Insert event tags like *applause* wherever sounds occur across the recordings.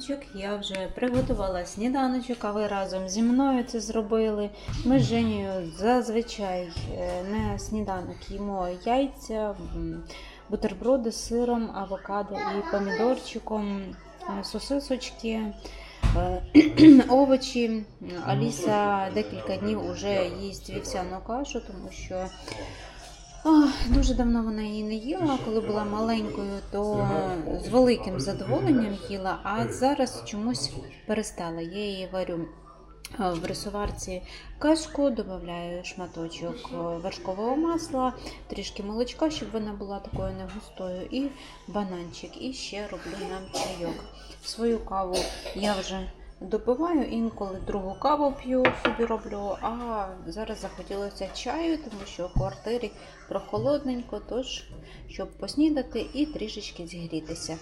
Раночок. Я вже приготувала сніданочок, а ви разом зі мною це зробили. Ми з Женєю зазвичай е, на сніданок їмо яйця, бутерброди з сиром, авокадо і помідорчиком, сосисочки, е, *clears throat* овочі. Аліса декілька днів вже їсть вівсяну кашу, тому що Дуже давно вона її не їла. Коли була маленькою, то з великим задоволенням їла, а зараз чомусь перестала. Я її варю е, в рисоварці кашку, додаю шматочок е, вершкового масла, трішки молочка, щоб вона була такою не густою, і бананчик. І ще роблю нам чайок. Свою каву я вже допиваю, інколи другу каву п'ю, собі роблю, а зараз захотілося чаю, тому що в квартирі прохолодненько, тож щоб поснідати і трішечки зігрітися.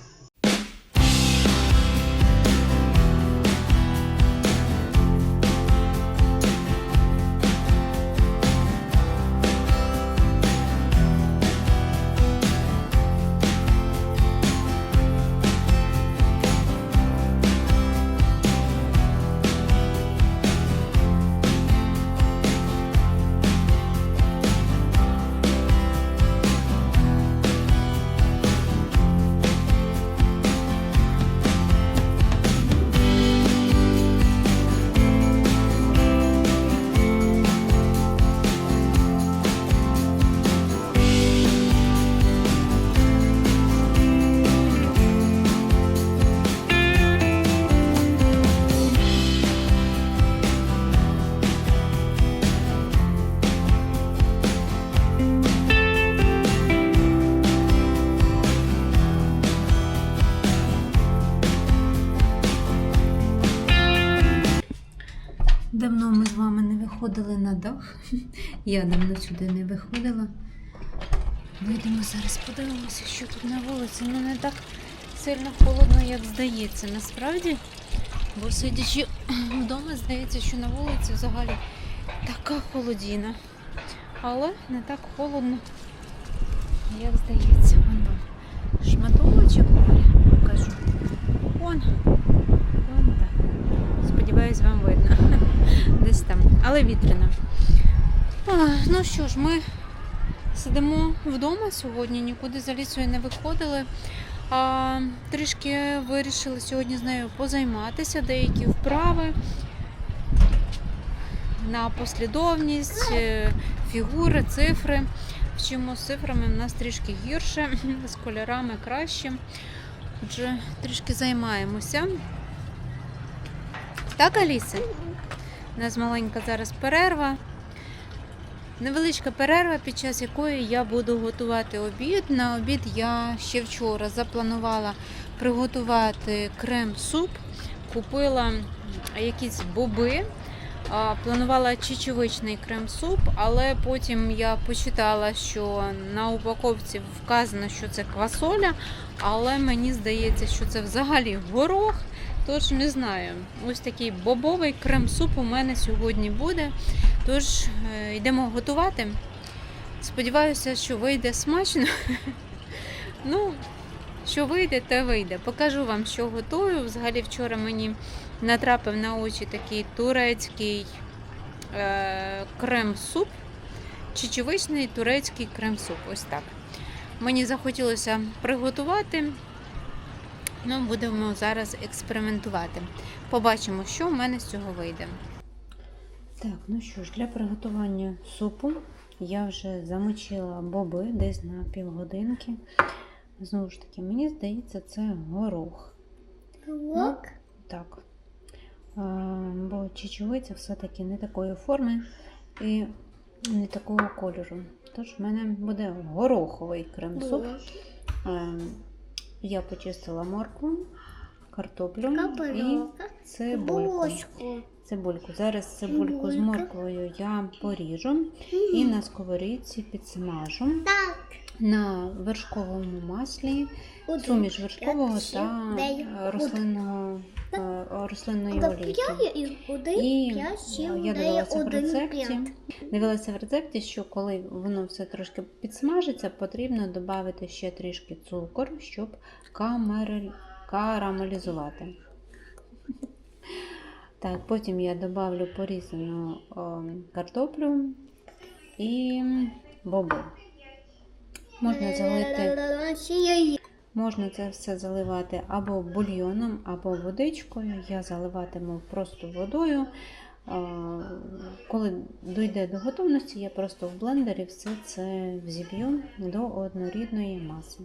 Я давно сюди не виходила. Вийдемо зараз, подивимося, що тут на вулиці. Ну не так сильно холодно, як здається. Насправді, бо сидячи вдома, здається, що на вулиці взагалі така холодіна. Але не так холодно, як здається. Вон вам шматочок моря покажу. Вон. Вон так. Сподіваюсь, вам видно. *laughs* Десь там. Але вітряно. Ну що ж, ми сидимо вдома сьогодні, нікуди за лісою не виходили. А, трішки вирішили сьогодні з нею позайматися, деякі вправи на послідовність, е, фігури, цифри. Вчимо з цифрами в нас трішки гірше, з кольорами краще. Отже, трішки займаємося. Так, Аліса? У нас маленька зараз перерва. Невеличка перерва, під час якої я буду готувати обід. На обід я ще вчора запланувала приготувати крем-суп. Купила якісь боби. Планувала чечевичний крем-суп, але потім я почитала, що на упаковці вказано, що це квасоля, але мені здається, що це взагалі горох. Тож не знаю. Ось такий бобовий крем-суп у мене сьогодні буде. Тож е, йдемо готувати. Сподіваюся, що вийде смачно. *laughs* Ну, що вийде, те вийде. Покажу вам, що готую. Взагалі, вчора мені натрапив на очі такий турецький е, крем-суп. Чечевичний турецький крем-суп. Ось так. Мені захотілося приготувати. Ну, будемо зараз експериментувати. Побачимо, що в мене з цього вийде. Так, ну що ж, для приготування супу я вже замочила боби десь на півгодинки. Знову ж таки, мені здається, це горох. Лук. Так. А, бо чечевиця все-таки не такої форми і не такого кольору. Тож в мене буде гороховий крем-суп. Я почистила моркву, картоплю і цибульку. Цибульку. Зараз цибульку з морквою я поріжу і на сковорідці підсмажу Так. На вершковому маслі, суміш вершкового та е, рослинного, е, рослинної олійки. і я дивилася в рецепті. Дивилася в рецепті, що коли воно все трошки підсмажиться, потрібно додати ще трішки цукор, щоб карамелізувати. Так, потім я додавлю порізану картоплю і бобу. Можна залити, можна це все заливати або бульйоном, або водичкою. Я заливатиму просто водою. Коли дійде до готовності, я просто в блендері все це взіб'ю до однорідної маси.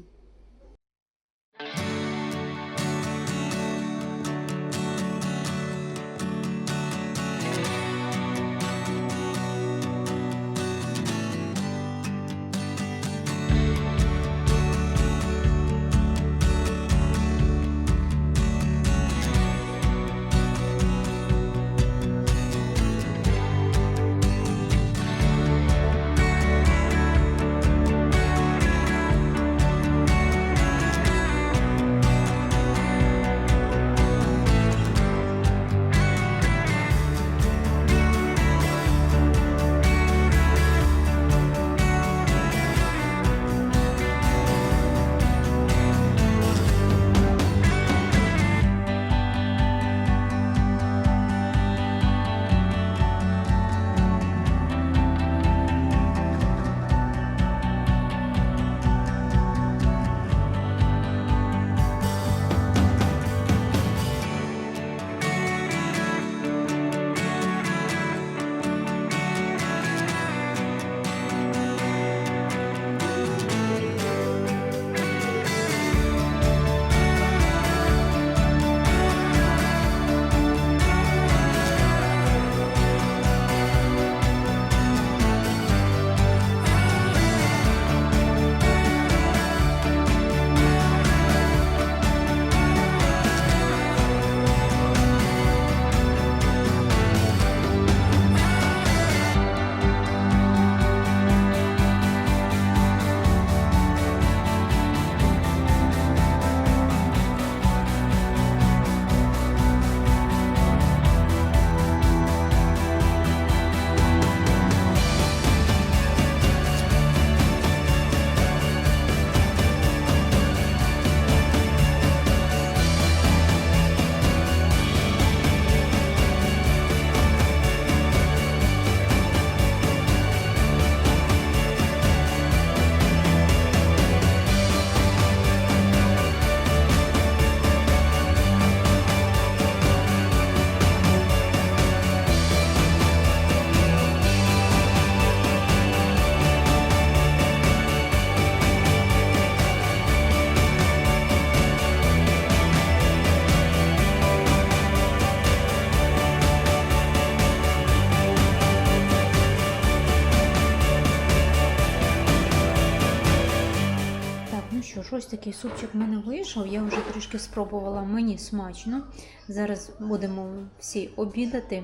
Що щось такий супчик в мене вийшов. Я вже трішки спробувала, мені смачно. Зараз будемо всі обідати.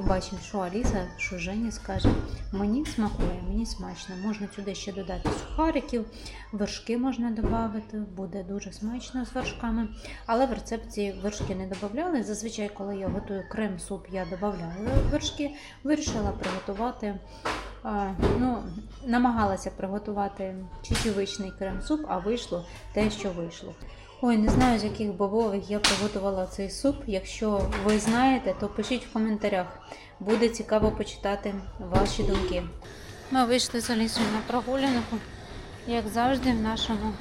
А, побачимо, що Аліса, що Женя скаже. Мені смакує, мені смачно. Можна сюди ще додати сухариків, вершки можна додати, буде дуже смачно з вершками. Але в рецепті вершки не додавали. Зазвичай, коли я готую крем-суп, я додаю вершки. Вирішила приготувати. Ну, намагалася приготувати чечевичний крем-суп, а вийшло те, що вийшло. Ой, не знаю, з яких бобових я приготувала цей суп. Якщо ви знаєте, то пишіть в коментарях. Буде цікаво почитати ваші думки. Ми вийшли з Алісою на прогулянку. Як завжди, в нашому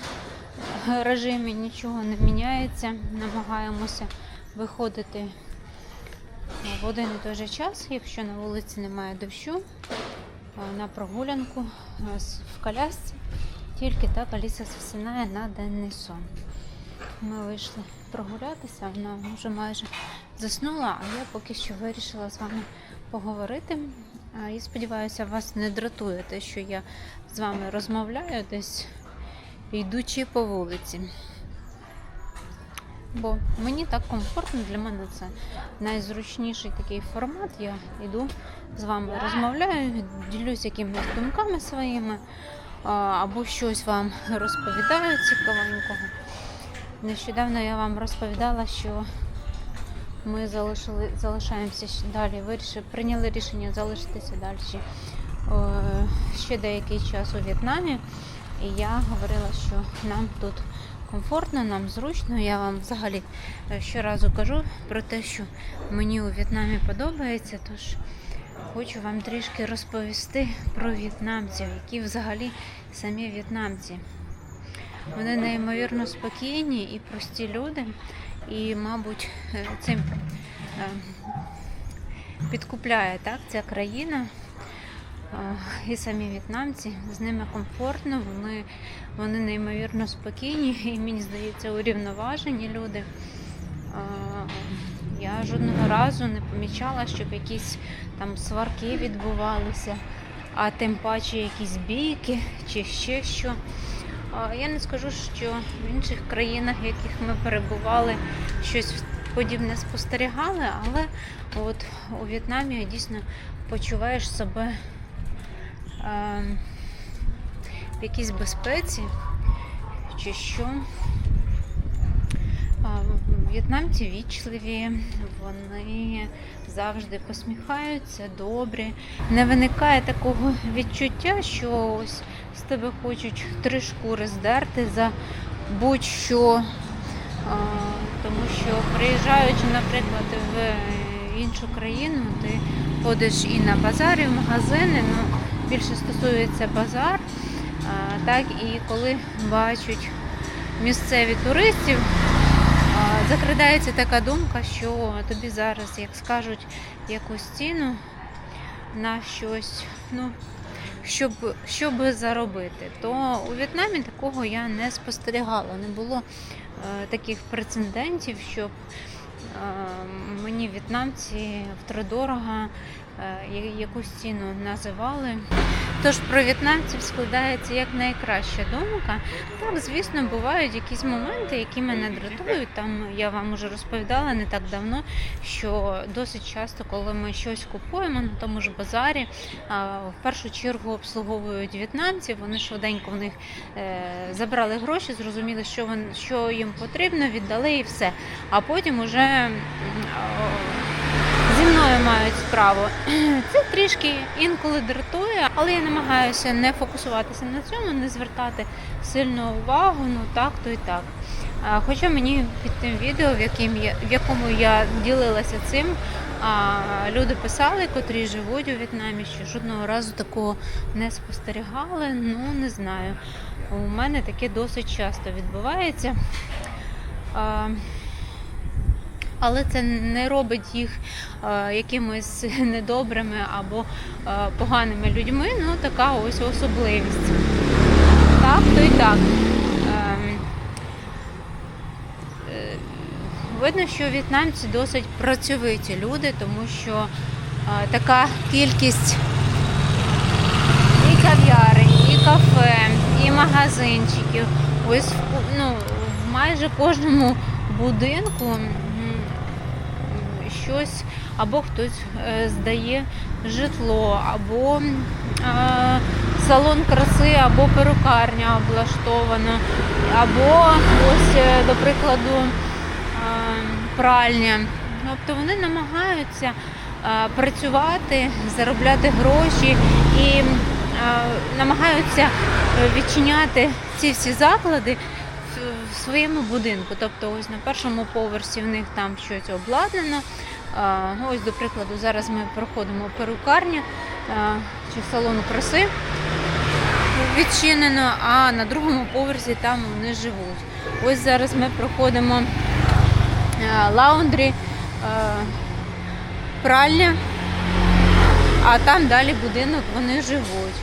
режимі нічого не міняється. Намагаємося виходити в один і той же час, якщо на вулиці немає дощу, е, на прогулянку е, в колясці. Тільки так Аліса засинає на денний сон. Ми вийшли прогулятися, вона вже майже заснула, а я поки що вирішила з вами поговорити. І сподіваюся, вас не дратує те, що я з вами розмовляю десь йдучи по вулиці. Бо мені так комфортно, для мене це найзручніший такий формат. Я йду з вами розмовляю, ділюсь якимись думками своїми, або щось вам розповідаю цікавенького. Нещодавно я вам розповідала, що ми залишили, залишаємося далі, вирішили, прийняли рішення залишитися далі е, ще деякий час у В'єтнамі. І я говорила, що нам тут комфортно, нам зручно. Я вам взагалі е, щоразу кажу про те, що мені у В'єтнамі подобається. Тож хочу вам трішки розповісти про в'єтнамців, які взагалі самі в'єтнамці. Вони неймовірно спокійні і прості люди, і, мабуть, е, цим е, підкупляє так, ця країна. Е, І самі в'єтнамці з ними комфортно, вони, вони неймовірно спокійні і мені здається урівноважені люди. Я жодного разу не помічала, щоб якісь там сварки відбувалися, а тим паче якісь бійки чи ще що. Я не скажу, що в інших країнах, в яких ми перебували, щось подібне спостерігали, але от у В'єтнамі дійсно почуваєш себе е, в якійсь безпеці чи що. В'єтнамці вічливі, вони завжди посміхаються, добрі. Не виникає такого відчуття, що ось з тебе хочуть три шкури здерти за будь-що. Тому що приїжджаючи, наприклад, в іншу країну, ти ходиш і на базари, в магазини, ну більше стосується базар. Так, і коли бачать місцеві туристів, закрадається така думка, що тобі зараз, як скажуть якусь ціну на щось, ну, щоб, щоб заробити, то у В'єтнамі такого я не спостерігала. Не було е, таких прецедентів, щоб е, мені в'єтнамці втридорога е, якусь ціну називали. Тож про в'єтнамців складається як найкраща думка. Так, звісно, бувають якісь моменти, які мене дратують. Там я вам уже розповідала не так давно, що досить часто, коли ми щось купуємо на тому ж базарі, в першу чергу обслуговують в'єтнамців. Вони швиденько в них е, забрали гроші, зрозуміли, що вон, що їм потрібно, віддали і все. А потім уже зі мною мають справу. *clears throat* Це трішки інколи дратує, але я намагаюся не фокусуватися на цьому, не звертати сильну увагу. Ну так, то і так. Хоча мені під тим відео, в, яким я, в якому я ділилася цим, люди писали, котрі живуть у В'єтнамі, що жодного разу такого не спостерігали. Ну не знаю. У мене таке досить часто відбувається. Але це не робить їх е, якимось *laughs* недобрими або е, поганими людьми. Ну, така ось особливість. Так, то і так. Ем, е, Видно, що в'єтнамці досить працьовиті люди, тому що така кількість і кав'ярень, і кафе, і магазинчиків. Ось ну, майже кожному будинку щось або хтось е, здає житло, або е, салон краси, або перукарня облаштовано, або ось, е, до прикладу, пральня. Тобто вони намагаються працювати, заробляти гроші і намагаються відчиняти ці всі заклади в своєму будинку. Тобто, ось на першому поверсі в них там щось обладнано. Ну, Ось, до прикладу, зараз ми проходимо перукарня а, чи салон краси відчинено, а на другому поверсі там вони живуть. Ось зараз ми проходимо лаундрі, пральня, а там далі будинок вони живуть.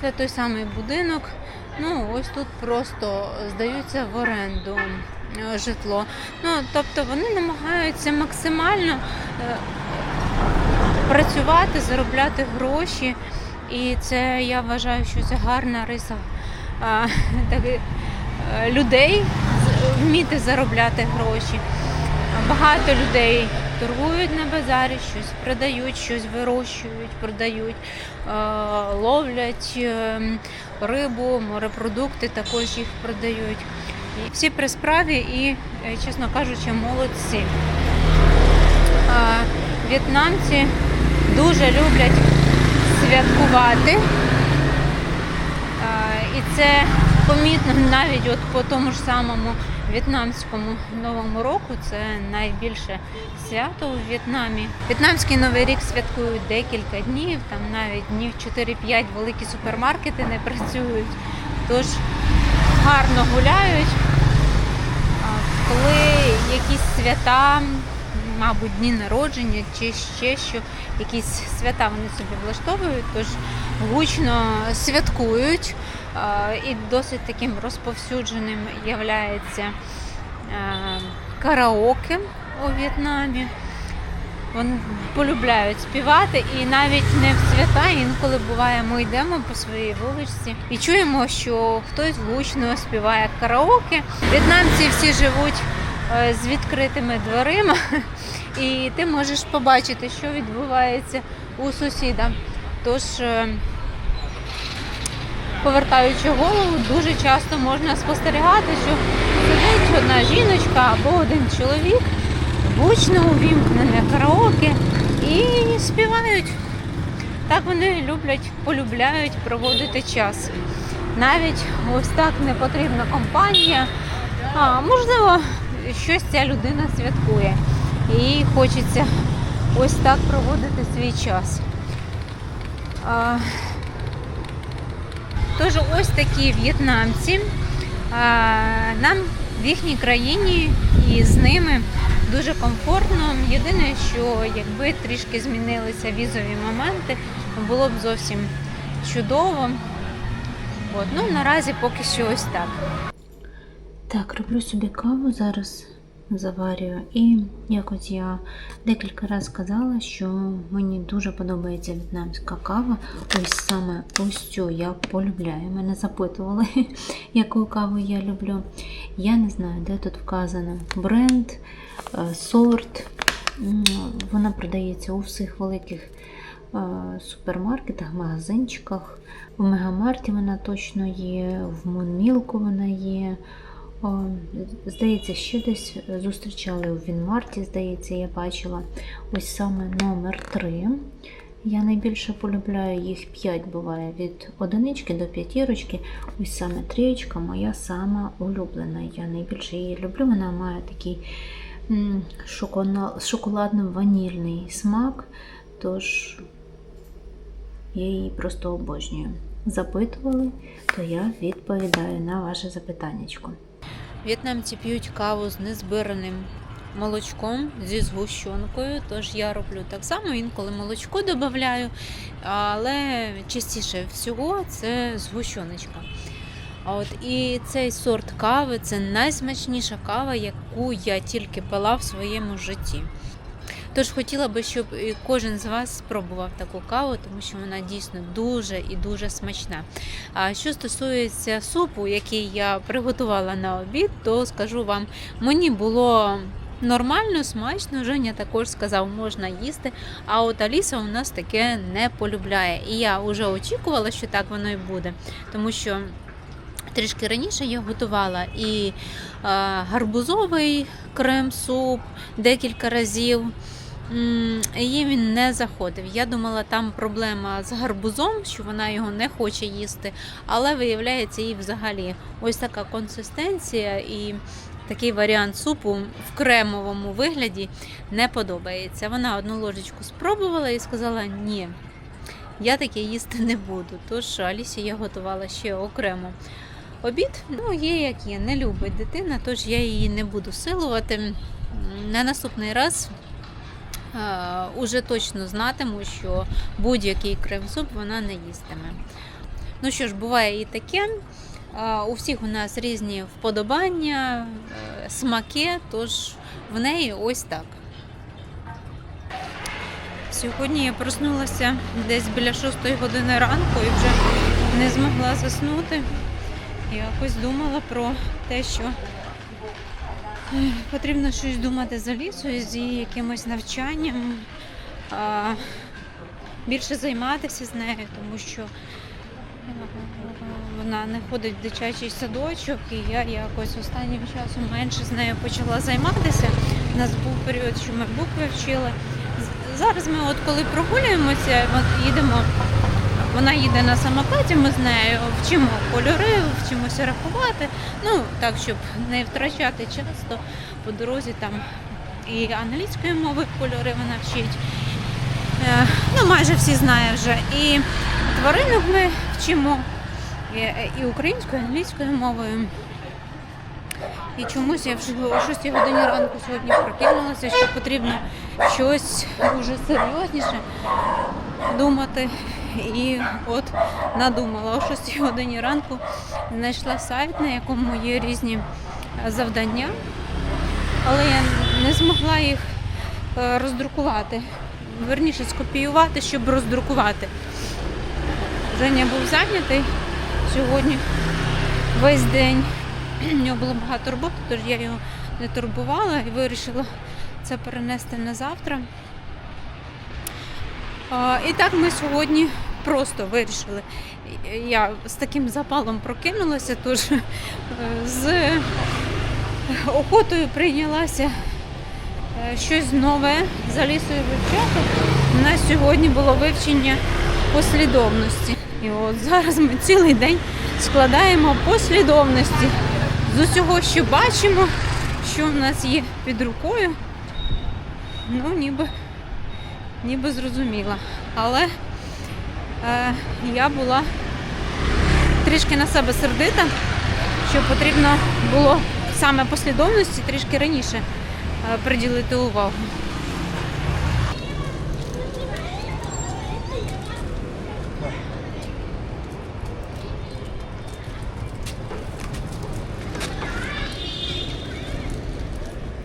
Це той самий будинок. Ну, ось тут просто здаються в оренду житло. Ну, тобто вони намагаються максимально е, працювати, заробляти гроші. І це я вважаю, що це гарна риса *laughs* так, е, людей вміти заробляти гроші. Багато людей торгують на базарі, щось продають, щось вирощують, продають, е, ловлять е, рибу, морепродукти також їх продають. Всі при справі і, е, чесно кажучи, молодці. В'єтнамці дуже люблять святкувати. І це помітно навіть от по тому ж самому в'єтнамському новому року. Це найбільше свято у В'єтнамі. В'єтнамський новий рік святкують декілька днів, там навіть днів 4-5 великі супермаркети не працюють. Тож гарно гуляють. Коли якісь свята, мабуть, дні народження чи ще що, якісь свята вони собі влаштовують, тож гучно святкують. І досить таким розповсюдженим являється е, караоке у В'єтнамі. Вони полюбляють співати, і навіть не в свята, інколи буває, ми йдемо по своїй вуличці і чуємо, що хтось гучно співає караоке. В'єтнамці всі живуть е, з відкритими дверима, *laughs* і ти можеш побачити, що відбувається у сусіда. Тож, е, повертаючи голову, дуже часто можна спостерігати, що сидить одна жіночка або один чоловік гучно увімкнене караоке і співають. Так вони люблять, полюбляють проводити час. Навіть ось так не потрібна компанія. А можливо, щось ця людина святкує. І хочеться ось так проводити свій час. А, Тож ось такі в'єтнамці. А, Нам в їхній країні і з ними дуже комфортно. Єдине, що якби трішки змінилися візові моменти, було б зовсім чудово. От, ну наразі поки що ось так. Так, роблю собі каву зараз заварюю. І як от я декілька разів сказала, що мені дуже подобається в'єтнамська кава. Ось саме ось цю я полюбляю. Мене запитували, *laughs* яку каву я люблю. Я не знаю, де тут вказано бренд, е, сорт. Вона продається у всіх великих е, супермаркетах, магазинчиках. В Мегамарті вона точно є, в Монмілку вона є. Здається, ще десь зустрічали у Вінмарті, здається, я бачила. Ось саме номер 3. Я найбільше полюбляю їх 5 буває від одинички до п'ятірочки. Ось саме трієчка моя сама улюблена. Я найбільше її люблю. Вона має такий шоколадно-ванільний смак. Тож я її просто обожнюю. Запитували, то я відповідаю на ваше запитаннячко. В'єтнамці п'ють каву з незбираним молочком зі згущенкою, тож я роблю так само, інколи молочко додаю, але частіше всього це згущеночка. От і цей сорт кави це найсмачніша кава, яку я тільки пила в своєму житті. Тож хотіла би, щоб кожен з вас спробував таку каву, тому що вона дійсно дуже і дуже смачна. А що стосується супу, який я приготувала на обід, то скажу вам, мені було нормально, смачно. Женя також сказав, можна їсти. А от Аліса у нас таке не полюбляє. І я вже очікувала, що так воно і буде, тому що. Трішки раніше я готувала і е, гарбузовий крем-суп декілька разів. Їй він не заходив. Я думала, там проблема з гарбузом, що вона його не хоче їсти, але виявляється, їй взагалі ось така консистенція і такий варіант супу в кремовому вигляді не подобається. Вона одну ложечку спробувала і сказала: ні, я таке їсти не буду. Тож Алісі я готувала ще окремо. Обід, ну, є як є, не любить дитина, тож я її не буду силувати. На наступний раз уже точно знатиму, що будь-який крем-суп вона не їстиме. Ну що ж, буває і таке. Е, У всіх у нас різні вподобання, е, смаки, тож в неї ось так. Сьогодні я проснулася десь біля 6 години ранку і вже не змогла заснути. Якось думала про те, що потрібно щось думати за лісою, з якимось навчанням, більше займатися з нею, тому що е, вона не ходить в дитячий садочок, і я якось останнім часом менше з нею почала займатися. У нас був період, що ми букви вчили. Зараз ми, от коли прогулюємося, їдемо Вона їде на самокаті, ми з нею вчимо кольори, вчимося рахувати. Ну, так, щоб не втрачати час, то по дорозі там і англійської мови кольори вона вчить. Е, Ну, майже всі знає вже. І тваринок ми вчимо і українською, і англійською мовою. І чомусь я вже о 6 годині ранку сьогодні прокинулася, що потрібно щось дуже серйозніше думати. І от надумала о 6 годині ранку знайшла сайт, на якому є різні е, завдання, але я не змогла їх е, роздрукувати. Верніше скопіювати, щоб роздрукувати. Женя був зайнятий сьогодні весь день. У нього було багато роботи, тож я його не турбувала і вирішила це перенести на завтра. І так ми сьогодні просто вирішили. Я з таким запалом прокинулася, тож е, з охотою прийнялася е, щось нове за лісою вивчати. У нас сьогодні було вивчення послідовності. І от зараз ми цілий день складаємо послідовності з усього, що бачимо, що в нас є під рукою. Ну, ніби, ніби зрозуміла. Але е, я була трішки на себе сердита, що потрібно було саме послідовності трішки раніше е, приділити увагу.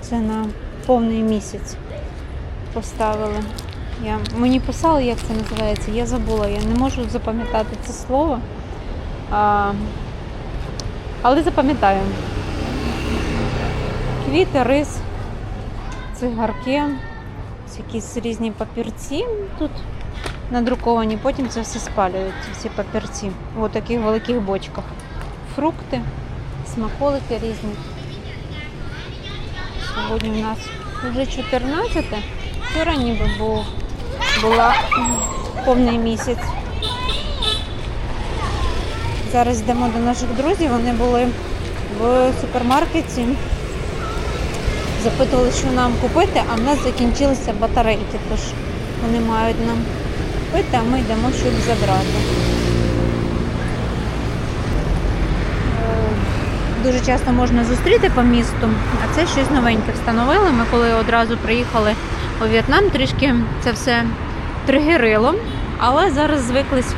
Це на повний місяць поставили. Я, мені писали, як це називається, я забула, я не можу запам'ятати це слово. А, але запам'ятаю. Квіти, рис, цигарки, якісь різні папірці тут надруковані, потім це все спалюють, всі папірці у таких великих бочках. Фрукти, смаколики різні. Сьогодні у нас вже 14, вчора ніби був, була повний місяць. Зараз йдемо до наших друзів, вони були в супермаркеті, запитували, що нам купити, а в нас закінчилися батарейки, тож вони мають нам купити, а ми йдемо, щоб забрати. Дуже часто можна зустріти по місту, а це щось новеньке встановили. Ми коли одразу приїхали у В'єтнам, трішки це все тригерило, але зараз звиклись.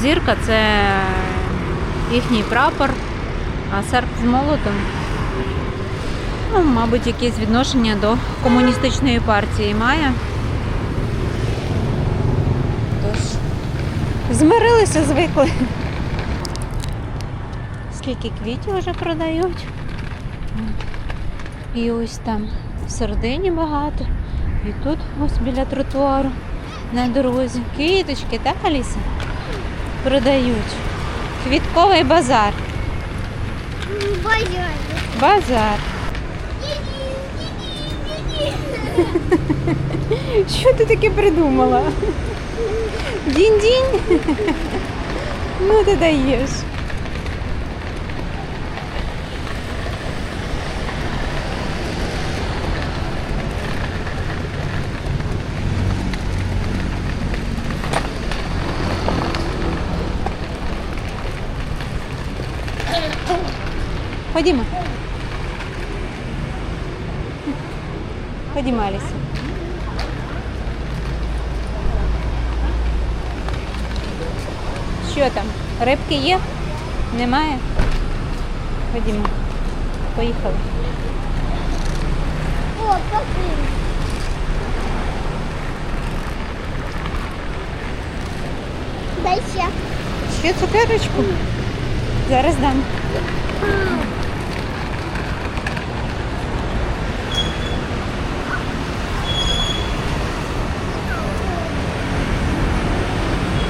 Зірка це їхній прапор, а серп з молотом. Ну, мабуть, якесь відношення до комуністичної партії має. Тож, змирилися, звикли. Скільки квітів вже продають. І ось там всередині багато. І тут ось біля тротуару на дорозі. Квіточки, так, Аліса? Продають. Квітковий базар. Базар. Базар. Що ти таке придумала? Дінь-дінь? Ну ти даєш. Ходімо. Ходімо, Аліса. Що там? Рибки є? Немає? Ходімо. Поїхали. О, какой. Дай ще. Ще цукерочку? Зараз дам.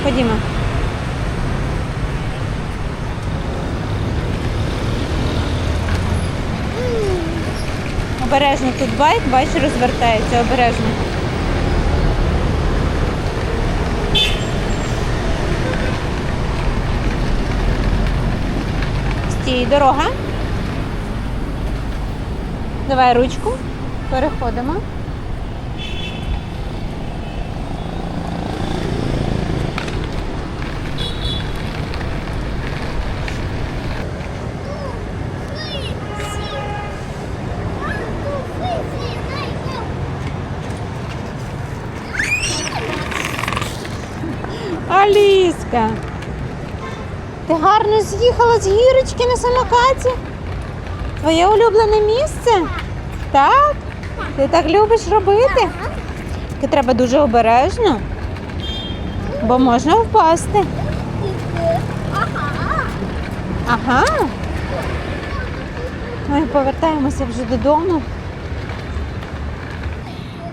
Ходімо. Обережно тут байк, бач, розвертається, обережно. Стій, дорога. Давай ручку, переходимо. Аліска. Ти гарно з'їхала з гірочки на самокаті? Твоє улюблене місце? Так? Ти так любиш робити? Ти треба дуже обережно, бо можна впасти. Ага. Ми повертаємося вже додому.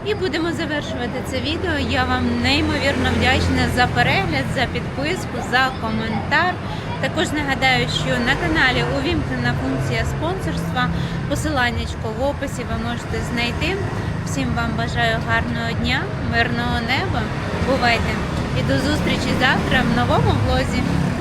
І будемо завершувати це відео. Я вам неймовірно вдячна за перегляд, за підписку, за коментар. Також нагадаю, що на каналі увімкнена функція спонсорства. Посиланнячко в описі ви можете знайти. Всім вам бажаю гарного дня, мирного неба. Бувайте! І до зустрічі завтра в новому влозі.